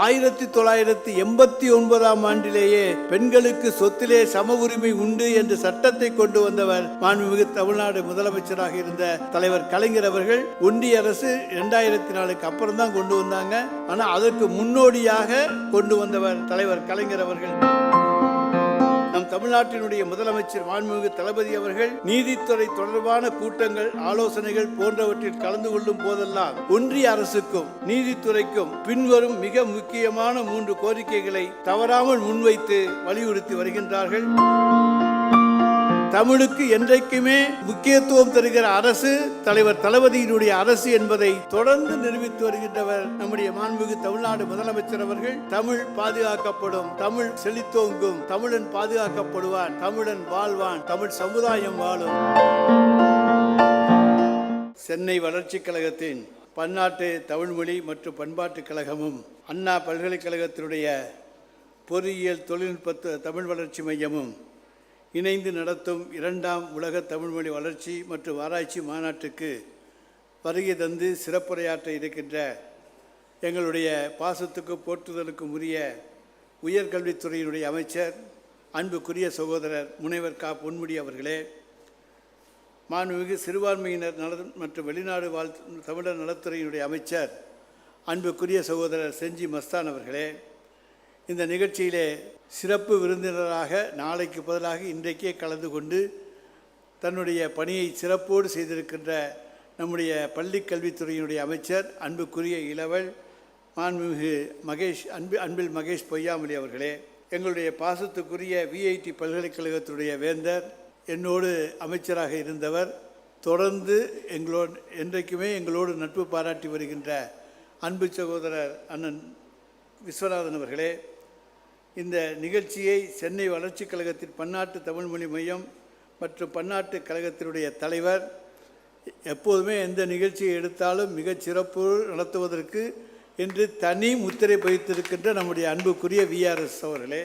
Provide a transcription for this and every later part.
ஆயிரத்தி தொள்ளாயிரத்தி எண்பத்தி ஒன்பதாம் ஆண்டிலேயே பெண்களுக்கு சொத்திலே சம உரிமை உண்டு என்ற சட்டத்தை கொண்டு வந்தவர் மாண்புமிகு தமிழ்நாடு முதலமைச்சராக இருந்த தலைவர் கலைஞர் அவர்கள். ஒன்றிய அரசு இரண்டாயிரத்தி நாலுக்கு அப்புறம் தான் கொண்டு வந்தாங்க. ஆனா அதற்கு முன்னோடியாக கொண்டு வந்தவர் தலைவர் கலைஞர் அவர்கள். நம் தமிழ்நாட்டினுடைய முதலமைச்சர் மாண்புமிகு தளபதி அவர்கள் நீதித்துறை தொடர்பான கூட்டங்கள் ஆலோசனைகள் போன்றவற்றில் கலந்து கொள்ளும் போதெல்லாம் ஒன்றிய அரசுக்கும் நீதித்துறைக்கும் பின்வரும் மிக முக்கியமான மூன்று கோரிக்கைகளை தவறாமல் முன்வைத்து வலியுறுத்தி வருகின்றார்கள். தமிழுக்கு என்றைக்குமே முக்கியத்துவம் தருகிற அரசு தலைவர் தளபதியினுடைய அரசு என்பதை தொடர்ந்து நிரூபித்து வருகின்றவர் நம்முடைய மாண்புமிகு தமிழ்நாடு முதலமைச்சர் அவர்கள். தமிழ் பாதுகாக்கப்படும் தமிழ் செழித்தோங்கும் தமிழன் பாதுகாக்கப்படுவான் தமிழன் வாழ்வான் தமிழ் சமுதாயம் வாழும். சென்னை வளர்ச்சிக் கழகத்தின் பன்னாட்டு தமிழ்மொழி மற்றும் பண்பாட்டுக் கழகமும் அண்ணா பல்கலைக்கழகத்தினுடைய பொறியியல் தொழில்நுட்ப தமிழ் வளர்ச்சி மையமும் இணைந்து நடத்தும் இரண்டாம் உலக தமிழ்மொழி வளர்ச்சி மற்றும் ஆராய்ச்சி மாநாட்டுக்கு வருகை தந்து சிறப்புரையாற்ற இருக்கின்ற எங்களுடைய பாசத்துக்கு போற்றுதலுக்கும் உரிய உயர்கல்வித்துறையினுடைய அமைச்சர் அன்புக்குரிய சகோதரர் முனைவர் கா. பொன்முடி அவர்களே மாண்புமிகு சிறுபான்மையினர் நல மற்றும் வெளிநாடு வாழ் தமிழர் நலத்துறையினுடைய அமைச்சர் அன்புக்குரிய சகோதரர் செஞ்சி மஸ்தான் அவர்களே இந்த நிகழ்ச்சியிலே சிறப்பு விருந்தினராக நாளைக்கு பதிலாக இன்றைக்கே கலந்து கொண்டு தன்னுடைய பணியை சிறப்போடு செய்திருக்கின்ற நம்முடைய பள்ளிக் கல்வித்துறையினுடைய அமைச்சர் அன்புக்குரிய இளவல் மாண்புமிகு மகேஷ் அன்பு அன்பில் மகேஷ் பொய்யாமொழி அவர்களே எங்களுடைய பாசத்துக்குரிய விஐடி பல்கலைக்கழகத்துடைய வேந்தர் என்னோடு அமைச்சராக இருந்தவர் தொடர்ந்து எங்களோடு என்றைக்குமே எங்களோடு நட்பு பாராட்டி வருகின்ற அன்பு சகோதரர் அண்ணன் விஸ்வநாதன் அவர்களே இந்த நிகழ்ச்சியை சென்னை வளர்ச்சிக் கழகத்தின் பன்னாட்டு தமிழ்மொழி மையம் மற்றும் பன்னாட்டு கழகத்தினுடைய தலைவர் எப்போதுமே எந்த நிகழ்ச்சியை எடுத்தாலும் மிகச் சிறப்பு நடத்துவதற்கு என்று தனி முத்திரை பதித்திருக்கின்ற நம்முடைய அன்புக்குரிய விஆர்எஸ் அவர்களே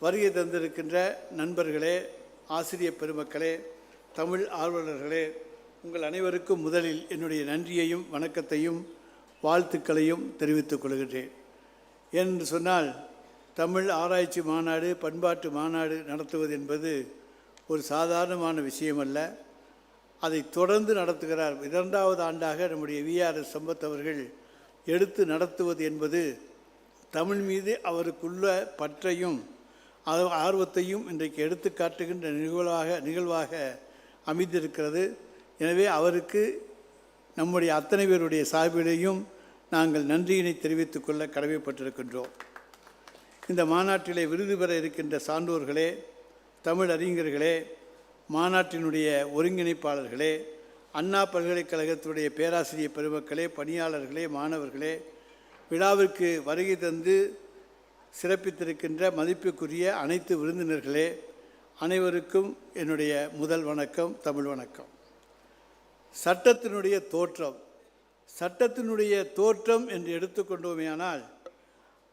வருகை தந்திருக்கின்ற நண்பர்களே ஆசிரியர் பெருமக்களே தமிழ் ஆர்வலர்களே உங்கள் அனைவருக்கும் முதலில் என்னுடைய நன்றியையும் வணக்கத்தையும் வாழ்த்துக்களையும் தெரிவித்துக் கொள்கின்றேன். என்று சொன்னால் தமிழ் ஆராய்ச்சி மாநாடு பண்பாட்டு மாநாடு நடத்துவது என்பது ஒரு சாதாரணமான விஷயமல்ல. அதை தொடர்ந்து நடத்துகிறார். இரண்டாவது ஆண்டாக நம்முடைய விஆர்எஸ் சம்பத் அவர்கள் எடுத்து நடத்துவது என்பது தமிழ் மீது அவருக்குள்ள பற்றையும் ஆர்வத்தையும் இன்றைக்கு எடுத்து காட்டுகின்ற நிகழ்வாக நிகழ்வாக அமைந்திருக்கிறது. எனவே அவருக்கு நம்முடைய அத்தனை பேருடைய சார்பிலேயும் நாங்கள் நன்றியினை தெரிவித்துக்கொள்ள கடமைப்பட்டிருக்கின்றோம். இந்த மாநாட்டிலே விருது பெற இருக்கின்ற சான்றோர்களே தமிழ் அறிஞர்களே மாநாட்டினுடைய ஒருங்கிணைப்பாளர்களே அண்ணா பல்கலைக்கழகத்துடைய பேராசிரியர் பெருமக்களே பணியாளர்களே மாணவர்களே விழாவிற்கு வருகை தந்து சிறப்பித்திருக்கின்ற மதிப்புக்குரிய அனைத்து விருந்தினர்களே அனைவருக்கும் என்னுடைய முதல் வணக்கம் தமிழ் வணக்கம். சட்டத்தினுடைய தோற்றம் சட்டத்தினுடைய தோற்றம் என்று எடுத்துக்கொண்டோமேயானால்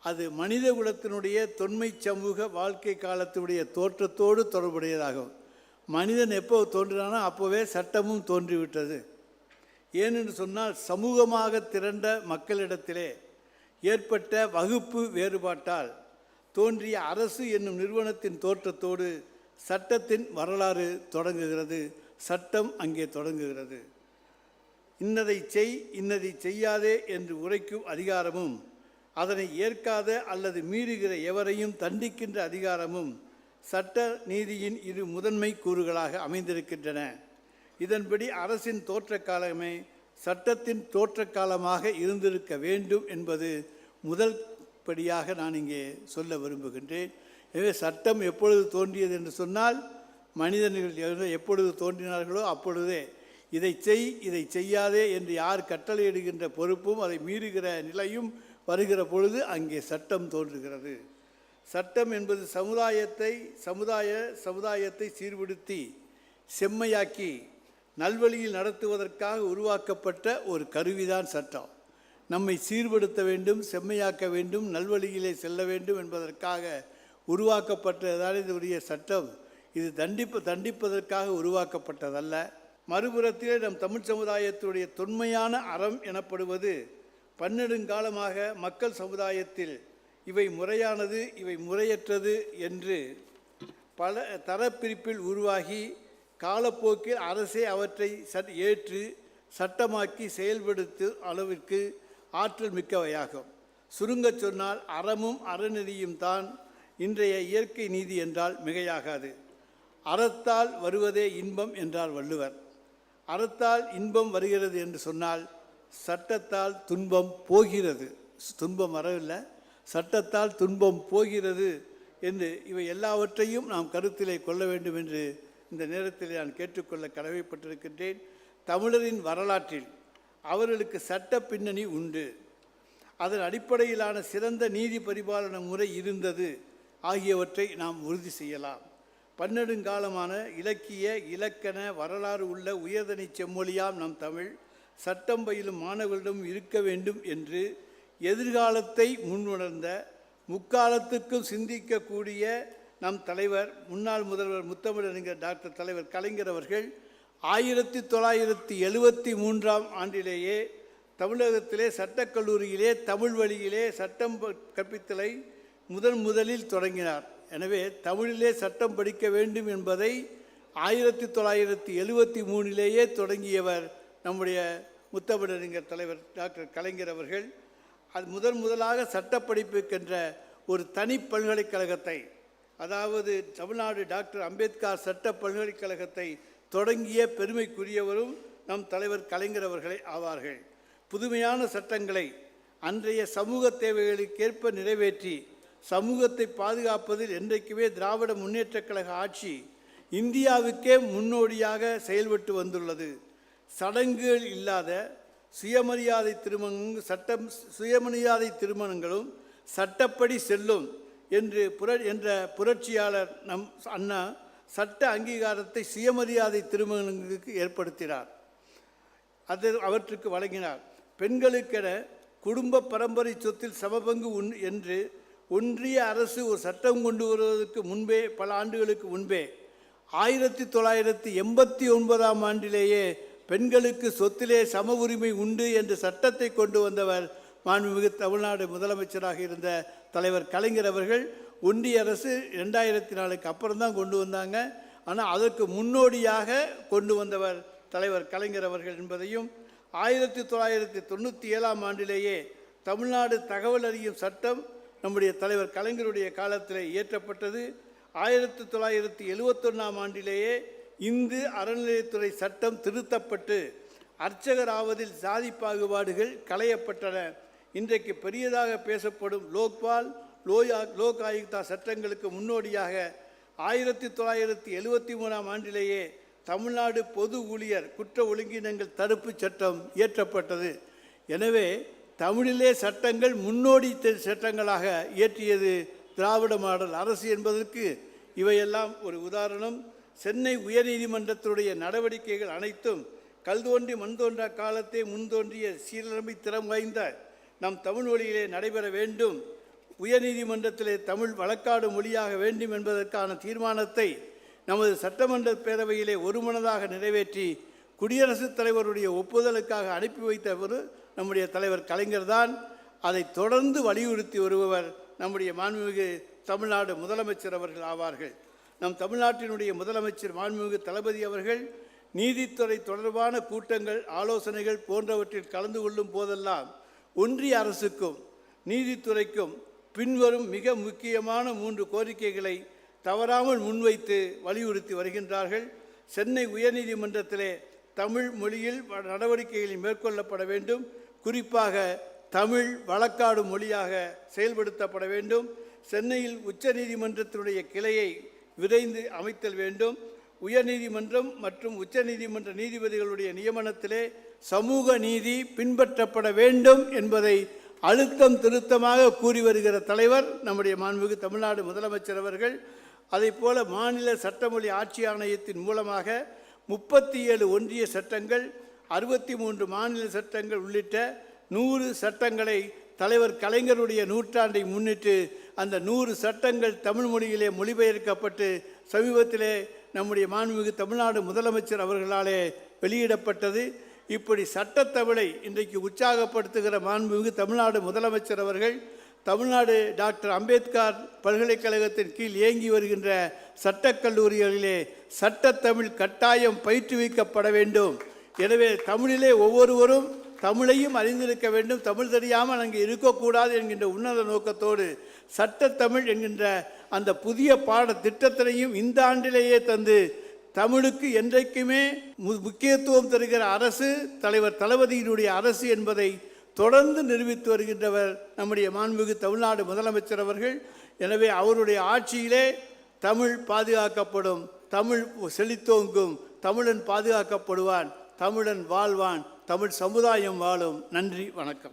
அது மனித குலத்தினுடைய தொன்மை சமூக வாழ்க்கை காலத்தினுடைய தோற்றத்தோடு தொடர்புடையதாகும். மனிதன் எப்போ தோன்றினானோ அப்போவே சட்டமும் தோன்றிவிட்டது. ஏனென்று சொன்னால் சமூகமாக திரண்ட மக்களிடத்திலே ஏற்பட்ட வகுப்பு வேறுபாட்டால் தோன்றிய அரசு என்னும் நிறுவனத்தின் தோற்றத்தோடு சட்டத்தின் வரலாறு தொடங்குகிறது. சட்டம் அங்கே தொடங்குகிறது. இன்னதை செய் இன்னதை செய்யாதே என்று உரைக்கும் அதிகாரமும் அதனை ஏற்காத அல்லது மீறுகிற எவரையும் தண்டிக்கின்ற அதிகாரமும் சட்ட நீதியின் இரு முதன்மை கூறுகளாக அமைந்திருக்கின்றன. இதன்படி அரசின் தோற்ற காலமே சட்டத்தின் தோற்ற காலமாக இருந்திருக்க வேண்டும் என்பது முதல் படியாக நான் இங்கே சொல்ல விரும்புகின்றேன். எனவே சட்டம் எப்பொழுது தோன்றியது என்று சொன்னால் மனிதர்கள் எப்பொழுது தோன்றினார்களோ அப்பொழுதே இதை செய் இதை செய்யாதே என்று யார் கட்டளையிடுகின்ற பொறுப்பும் அதை மீறுகிற நிலையும் வருகிற பொழுது அங்கே சட்டம் தோன்றுகிறது. சட்டம் என்பது சமுதாயத்தை சமுதாய சமுதாயத்தை சீர்படுத்தி செம்மையாக்கி நல்வழியில் நடத்துவதற்காக உருவாக்கப்பட்ட ஒரு கருவிதான் சட்டம். நம்மை சீர்படுத்த வேண்டும் செம்மையாக்க வேண்டும் நல்வழியிலே செல்ல வேண்டும் என்பதற்காக உருவாக்கப்பட்டதால் இதனுடைய சட்டம். இது தண்டிப்பு தண்டிப்பதற்காக உருவாக்கப்பட்டதல்ல. மறுபுறத்திலே நம் தமிழ் சமுதாயத்துடைய தொன்மையான அறம் எனப்படுவது பன்னெடுங்காலமாக மக்கள் சமுதாயத்தில் இவை முறையானது இவை முறையற்றது என்று பல தரப்பிரிப்பில் உருவாகி காலப்போக்கில் அரசே அவற்றை சட் ஏற்று சட்டமாக்கி செயல்படுத்தும் அளவிற்கு ஆற்றல் மிக்கவையாகும். சுருங்கச் சொன்னால் அறமும் அறநெறியும் தான் இன்றைய இயற்கை நீதி என்றால் மிகையாகாது. அறத்தால் வருவதே இன்பம் என்றார் வள்ளுவர். அறத்தால் இன்பம் வருகிறது என்று சொன்னால் சட்டத்தால் துன்பம் போகிறது. துன்பம் வரவில்லை. சட்டத்தால் துன்பம் போகிறது என்று இவை எல்லாவற்றையும் நாம் கருத்திலே கொள்ள வேண்டும் என்று இந்த நேரத்தில் நான் கேட்டுக்கொள்ள கடமைப்பட்டிருக்கின்றேன். தமிழரின் வரலாற்றில் அவர்களுக்கு சட்ட பின்னணி உண்டு. அதன் அடிப்படையிலான சிறந்த நீதி பரிபாலன முறை இருந்தது. ஆகியவற்றை நாம் உறுதி செய்யலாம். பன்னெடுங்காலமான இலக்கிய இலக்கண வரலாறு உள்ள உயர்தனி செம்மொழியாம் நம் தமிழ். சட்டம் பயிலும் மாணவர்களிடம் இருக்க வேண்டும் என்று எதிர்காலத்தை முன்னுணர்ந்த முக்காலத்துக்கும் சிந்திக்கக்கூடிய நம் தலைவர் முன்னாள் முதல்வர் முத்தமிழறிஞர் டாக்டர் தலைவர் கலைஞர் அவர்கள் ஆயிரத்தி தொள்ளாயிரத்தி எழுவத்தி மூன்றாம் ஆண்டிலேயே தமிழகத்திலே சட்டக்கல்லூரியிலே தமிழ் வழியிலே சட்டம் கற்பித்தலை முதன் முதலில் தொடங்கினார். எனவே தமிழிலே சட்டம் படிக்க வேண்டும் என்பதை ஆயிரத்தி தொள்ளாயிரத்தி எழுவத்தி மூணிலேயே தொடங்கியவர் நம்முடைய முத்தமிழறிஞர் தலைவர் டாக்டர் கலைஞர் அவர்கள் அது முதன் முதலாக சட்டப்படிப்புக்கென்ற ஒரு தனி பல்கலைக்கழகத்தை அதாவது தமிழ்நாடு டாக்டர் அம்பேத்கர் சட்ட பல்கலைக்கழகத்தை தொடங்கிய பெருமைக்குரியவரும் நம் தலைவர் கலைஞர் அவர்களே ஆவார்கள். புதுமையான சட்டங்களை அன்றைய சமூக தேவைகளுக்கேற்ப நிறைவேற்றி சமூகத்தை பாதுகாப்பதில் என்றைக்குமே திராவிட முன்னேற்றக் கழக ஆட்சி இந்தியாவுக்கே முன்னோடியாக செயல்பட்டு வந்துள்ளது. சடங்குகள் இல்லாத சுயமரியாதை திருமணங்கள் சட்டம் சுயமரியாதை திருமணங்களும் சட்டப்படி செல்லும் என்று புர என்ற புரட்சியாளர் நம் அண்ணா சட்ட அங்கீகாரத்தை சுயமரியாதை திருமணங்களுக்கு ஏற்படுத்தினார். அது அவற்றுக்கு வழங்கினார். பெண்களுக்கென குடும்ப பரம்பரை சொத்தில் சமபங்கு உண் என்று ஒன்றிய அரசு ஒரு சட்டம் கொண்டு வருவதற்கு முன்பே பல ஆண்டுகளுக்கு முன்பே ஆயிரத்தி தொள்ளாயிரத்தி எண்பத்தி ஒன்பதாம் ஆண்டிலேயே பெண்களுக்கு சொத்திலே சம உரிமை உண்டு என்ற சட்டத்தை கொண்டு வந்தவர் மாண்புமிகு தமிழ்நாடு முதலமைச்சராக இருந்த தலைவர் கலைஞர் அவர்கள் ஒன்றிய அரசு ரெண்டாயிரத்தி நாலுக்கு அப்புறம் தான் கொண்டு வந்தாங்க. ஆனால் அதற்கு முன்னோடியாக கொண்டு வந்தவர் தலைவர் கலைஞர் அவர்கள் என்பதையும் ஆயிரத்தி தொள்ளாயிரத்தி தொண்ணூற்றி ஏழாம் ஆண்டிலேயே தமிழ்நாடு தகவல் அறியும் சட்டம் நம்முடைய தலைவர் கலைஞருடைய காலத்தில் இயற்றப்பட்டது. ஆயிரத்தி தொள்ளாயிரத்தி எழுவத்தொன்னாம் ஆண்டிலேயே இந்து அறநிலையத்துறை சட்டம் திருத்தப்பட்டு அர்ச்சகர் ஆவதில் சாதி பாகுபாடுகள் களையப்பட்டன. இன்றைக்கு பெரியதாக பேசப்படும் லோக்பால் லோயா லோக் ஆயுக்தா சட்டங்களுக்கு முன்னோடியாக ஆயிரத்தி தொள்ளாயிரத்தி எழுவத்தி மூணாம் ஆண்டிலேயே தமிழ்நாடு பொது ஊழியர் குற்ற ஒழுங்கினங்கள் தடுப்புச் சட்டம் இயற்றப்பட்டது. எனவே தமிழிலே சட்டங்கள் முன்னோடி சட்டங்களாக இயற்றியது திராவிட மாடல் அரசு என்பதற்கு இவையெல்லாம் ஒரு உதாரணம். சென்னை உயர்நீதிமன்றத்தினுடைய நடவடிக்கைகள் அனைத்தும் கல் தோன்றி மண் தோன்றா காலத்தை முன்தோன்றிய சீரமை திறம் வாய்ந்த நம் தமிழ் மொழியிலே நடைபெற வேண்டும். உயர்நீதிமன்றத்திலே தமிழ் வழக்காடு மொழியாக வேண்டும் என்பதற்கான தீர்மானத்தை நமது சட்டமன்ற பேரவையிலே ஒருமனதாக நிறைவேற்றி குடியரசுத் தலைவருடைய ஒப்புதலுக்காக அனுப்பி வைத்தவர் நம்முடைய தலைவர் கலைஞர் தான். அதை தொடர்ந்து வலியுறுத்தி வருபவர் நம்முடைய மாண்புமிகு தமிழ்நாடு முதலமைச்சர் அவர்கள் ஆவார்கள். நம் தமிழ்நாட்டினுடைய முதலமைச்சர் மாண்புமிகு தளபதி அவர்கள் நீதித்துறை தொடர்பான கூட்டங்கள் ஆலோசனைகள் போன்றவற்றில் கலந்து கொள்ளும் போதெல்லாம் ஒன்றிய அரசுக்கும் நீதித்துறைக்கும் பின்வரும் மிக முக்கியமான மூன்று கோரிக்கைகளை தவறாமல் முன்வைத்து வலியுறுத்தி வருகின்றார்கள். சென்னை உயர்நீதிமன்றத்திலே தமிழ் மொழியில் நடவடிக்கைகளில் நடவடிக்கைகள் மேற்கொள்ளப்பட வேண்டும். குறிப்பாக தமிழ் வழக்காடு மொழியாக செயல்படுத்தப்பட வேண்டும். சென்னையில் உச்சநீதிமன்றத்தினுடைய கிளையை விரைந்து அமைத்தல் வேண்டும். உயர்நீதிமன்றம் மற்றும் உச்சநீதிமன்ற நீதிபதிகளுடைய நியமனத்திலே சமூக நீதி பின்பற்றப்பட வேண்டும் என்பதை அழுத்தம் திருத்தமாக கூறி வருகிற தலைவர் நம்முடைய மாண்புமிகு தமிழ்நாடு முதலமைச்சர் அவர்கள். அதைப் போல மாநில சட்டமொழி ஆட்சி ஆணையத்தின் மூலமாக முப்பத்தி ஏழு ஒன்றிய சட்டங்கள் அறுபத்தி மூன்று மாநில சட்டங்கள் உள்ளிட்ட நூறு சட்டங்களை தலைவர் கலைஞருடைய நூற்றாண்டை முன்னிட்டு அந்த நூறு சட்டங்கள் தமிழ் மொழியிலே மொழிபெயர்க்கப்பட்டு சமீபத்திலே நம்முடைய மாண்புமிகு தமிழ்நாடு முதலமைச்சர் அவர்களாலே வெளியிடப்பட்டது. இப்படி சட்டத்தமிழை இன்றைக்கு உற்சாகப்படுத்துகிற மாண்புமிகு தமிழ்நாடு முதலமைச்சர் அவர்கள் தமிழ்நாடு டாக்டர் அம்பேத்கர் பல்கலைக்கழகத்தின் கீழ் இயங்கி வருகின்ற சட்டக் கல்லூரிகளிலே சட்டத்தமிழ் கட்டாயம் பயிற்றுவிக்கப்பட வேண்டும். எனவே தமிழிலே ஒவ்வொருவரும் தமிழையும் அறிந்திருக்க வேண்டும். தமிழ் தெரியாமல் அங்கே இருக்கக்கூடாது என்கின்ற உன்னத நோக்கத்தோடு சட்டத்தமிழ் என்கின்ற அந்த புதிய பாடத்திட்டத்தினையும் இந்த ஆண்டிலேயே தந்து தமிழுக்கு என்றைக்குமே மு- முக்கியத்துவம் தருகிற அரசு தலைவர் தளபதியினுடைய அரசு என்பதை தொடர்ந்து நிரூபித்து வருகின்றவர் நம்முடைய மாண்புமிகு தமிழ்நாடு முதலமைச்சர் அவர்கள். எனவே அவருடைய ஆட்சியிலே தமிழ் பாதுகாக்கப்படும் தமிழ் செழித்தோங்கும் தமிழன் பாதுகாக்கப்படுவான் தமிழன் வாழ்வான் தமிழ் சமுதாயம் வாழும். நன்றி வணக்கம்.